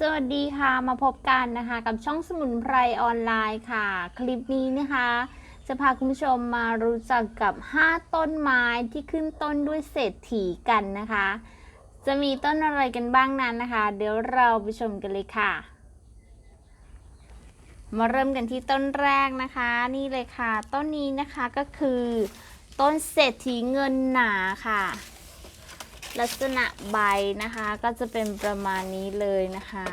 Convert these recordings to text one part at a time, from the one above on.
สวัสดีค่ะมาพบกันนะคะกับช่องสมุนไพรออนไลน์ค่ะ คลิปนี้นะคะ จะพาคุณผู้ชมมารู้จักกับ 5 ต้นไม้ที่ขึ้นต้นด้วยเศรษฐีกันนะคะ จะมีต้นอะไรกันบ้างนั้นนะคะ เดี๋ยวเราไปชมกันเลยค่ะ มาเริ่มกันที่ต้นแรกนะคะ นี่เลยค่ะ ต้นนี้นะคะก็คือ ต้นเศรษฐีเงินหนาค่ะ ลักษณะใบนะคะก็จะเป็นประมาณนี้เลยนะคะ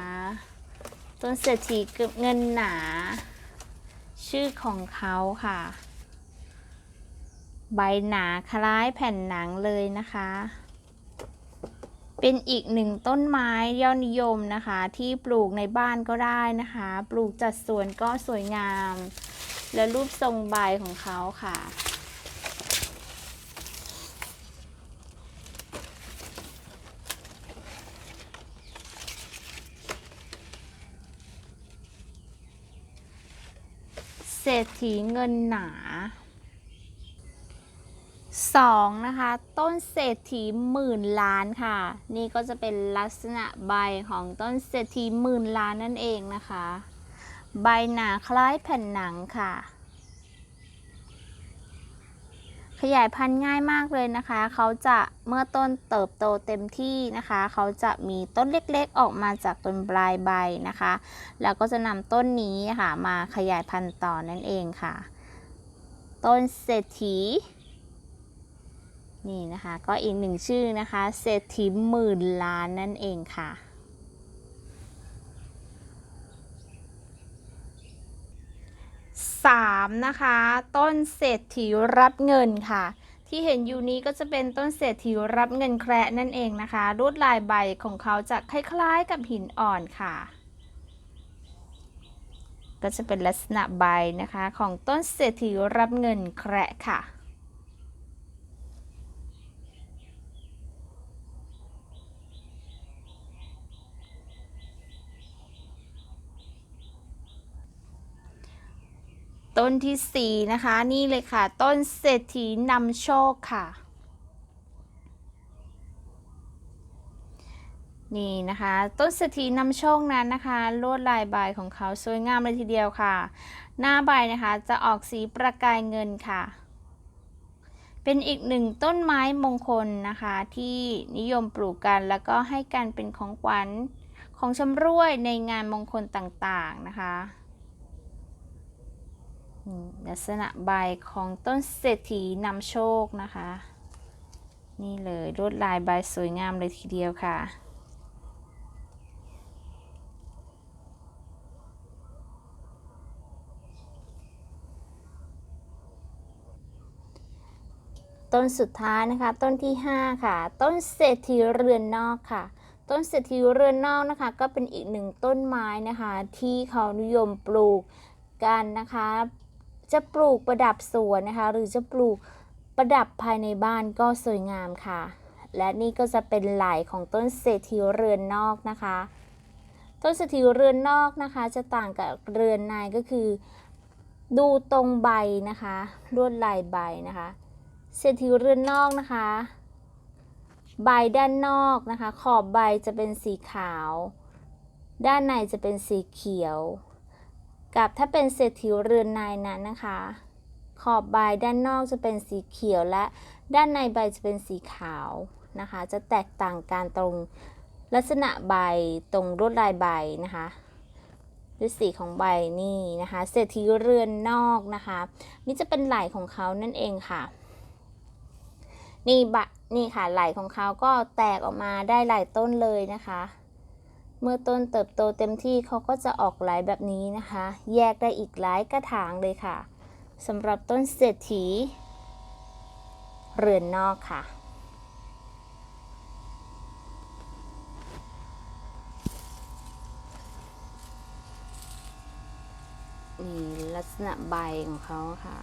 ต้นเศรษฐีเงินหนา ชื่อของเขาค่ะ ใบหนาคล้ายแผ่นหนังเลยนะคะ เป็นอีกหนึ่งต้นไม้ยอดนิยมนะคะ ที่ปลูกในบ้านก็ได้นะคะ ปลูกจัดสวนก็สวยงาม และรูปทรงใบของเขาค่ะ รษฐีเงินหนา 2. นะคะ ต้นเศรษฐีหมื่นล้านค่ะ นี่ก็จะเป็นลักษณะใบของต้นเศรษฐีหมื่นล้านนั่นเองนะคะ ใบหนาคล้ายแผ่นหนังค่ะ ขยายพันธุ์ง่ายมากเลยนะคะ เขาจะเมื่อต้นเติบโตเต็มที่นะคะ เขาจะมีต้นเล็กๆ ออกมาจากต้นปลายใบนะคะ แล้วก็จะนำต้นนี้ค่ะมาขยายพันธุ์ต่อนั่นเองค่ะ ต้นเศรษฐีนี่นะคะ ก็อีกหนึ่งชื่อนะคะ เศรษฐีหมื่นล้านนั่นเองค่ะ สามนะคะ ต้นเศรษฐีรับเงินค่ะ ที่เห็นอยู่นี้ก็จะเป็นต้นเศรษฐีรับเงินแคระนั่นเองนะคะลวดลายใบของเขาจะคล้าย ๆ กับหินอ่อนค่ะ ก็จะเป็นลักษณะใบนะคะของต้นเศรษฐีรับเงินแคระค่ะ ต้นที่สี่นะคะ นี่เลยค่ะ ต้นเศรษฐีนำโชคค่ะ นี่นะคะ ต้นเศรษฐีนำโชคนั้นนะคะ ลวดลายใบของเขาสวยงามเลยทีเดียวค่ะ หน้าใบนะคะจะออกสีประกายเงินค่ะ เป็นอีกหนึ่งต้นไม้มงคลนะคะ ที่นิยมปลูกกันแล้วก็ให้กันเป็นของขวัญของชำร่วยในงานมงคลต่างๆนะคะ ลักษณะใบของต้นเศรษฐีนำโชคนะคะ นี่เลยลวดลายใบสวยงามเลยทีเดียวค่ะ ต้นสุดท้ายนะคะ ต้นที่ 5 ค่ะ ต้นเศรษฐีเรือนนอกค่ะต้นเศรษฐีเรือนนอกนะคะ ก็เป็นอีกหนึ่งต้นไม้นะคะ ที่เขานิยมปลูกกันนะคะ จะปลูกประดับสวนนะคะ หรือจะปลูกประดับภายในบ้านก็สวยงามค่ะ และนี่ก็จะเป็นไหลของต้นเศรษฐีเรือนนอกนะคะ ต้นเศรษฐีเรือนนอกนะคะ จะต่างกับเรือนในก็คือ ดูตรงใบนะคะลวดลายใบนะคะเศรษฐีเรือนนอกนะคะ ใบด้านนอกนะคะ ขอบใบจะเป็นสีขาว ด้านในจะเป็นสีเขียว กับถ้าเป็นเศรษฐีเรือนในนั้นนะคะ ขอบใบด้านนอกจะเป็นสีเขียวและด้านในใบจะเป็นสีขาวนะคะ จะแตกต่างกันตรงลักษณะใบตรงลวดลายใบนะคะด้วยสีของใบนี่นะคะ เศรษฐีเรือนนอกนะคะ นี่จะเป็นไหล่ของเขานั่นเองค่ะนี่บะนี่ค่ะไหล่ของเขาก็แตกออกมาได้หลายต้นเลยนะคะ เมื่อต้นเติบโตเต็มที่เขาก็จะออกหลายแบบนี้นะคะ แยกได้อีกหลายกระถางเลยค่ะสำหรับต้นเศรษฐี เรือนนอกค่ะ นี่ลักษณะใบของเขาค่ะ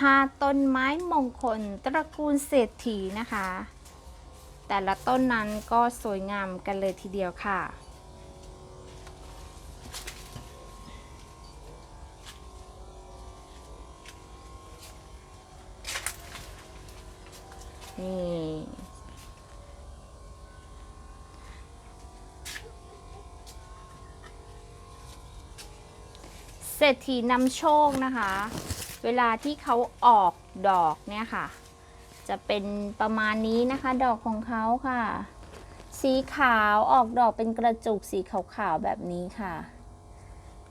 ห้าต้นไม้มงคลตระกูลเศรษฐีนะคะ แต่ละต้นนั้นก็สวยงามกันเลยทีเดียวค่ะ นี่เศรษฐีนำโชคนะคะ เวลาที่เขาออกดอกเนี่ยค่ะ จะเป็นประมาณนี้นะคะ ดอกของเขาค่ะ สีขาวออกดอกเป็นกระจุกสีขาวๆแบบนี้ค่ะ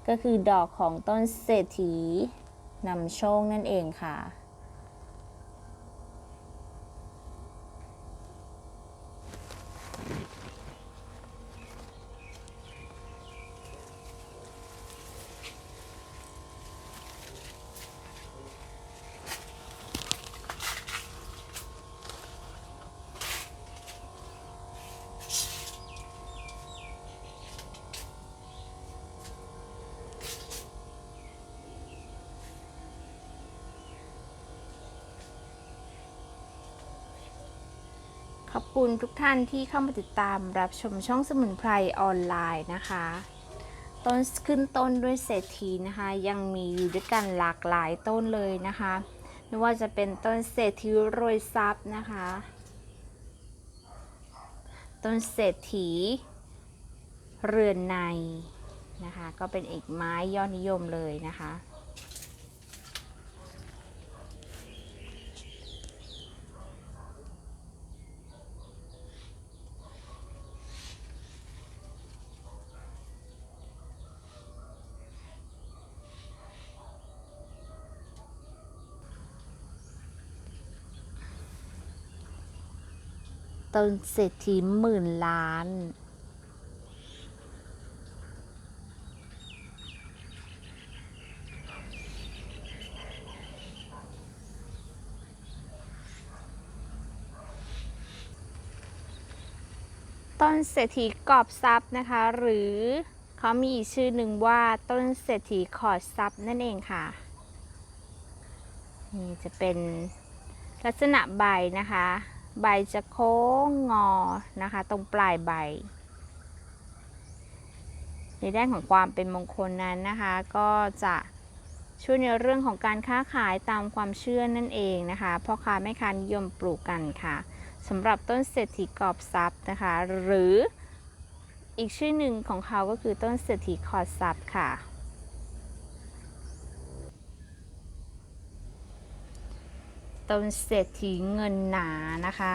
ก็คือดอกของต้นเศรษฐีนำโชคนั่นเองค่ะ ขอบคุณทุกท่านที่เข้ามาติดตามรับชมช่องสมุนไพรออนไลน์นะคะต้นขึ้นต้นด้วยเศรษฐีนะคะ ยังมีอยู่ด้วยกันหลากหลายต้นเลยนะคะไม่ว่าจะเป็นต้นเศรษฐีรวยทรัพย์นะคะ ต้นเศรษฐีเรือนในนะคะ ก็เป็นอีกไม้ยอดนิยมเลยนะคะ ต้นเศรษฐีหมื่นล้าน ต้นเศรษฐีกอบทรัพย์นะคะ หรือเขามีอีกชื่อหนึ่งว่าต้นเศรษฐีขอดทรัพย์นั่นเองค่ะ นี่จะเป็นลักษณะใบนะคะ ใบจะโค้งงอนะคะ ตรงปลายใบ ในด้านของความเป็นมงคลนั้นนะคะ ก็จะช่วยในเรื่องของการค้าขายตามความเชื่อนั่นเองนะคะพ่อค้าแม่ค้านิยมปลูกกันค่ะสำหรับต้นเศรษฐีกอบทรัพย์นะคะ หรืออีกชื่อหนึ่งของเขาก็คือต้นเศรษฐีขอดทรัพย์ค่ะ ต้นเศรษฐีเงินหนานะคะ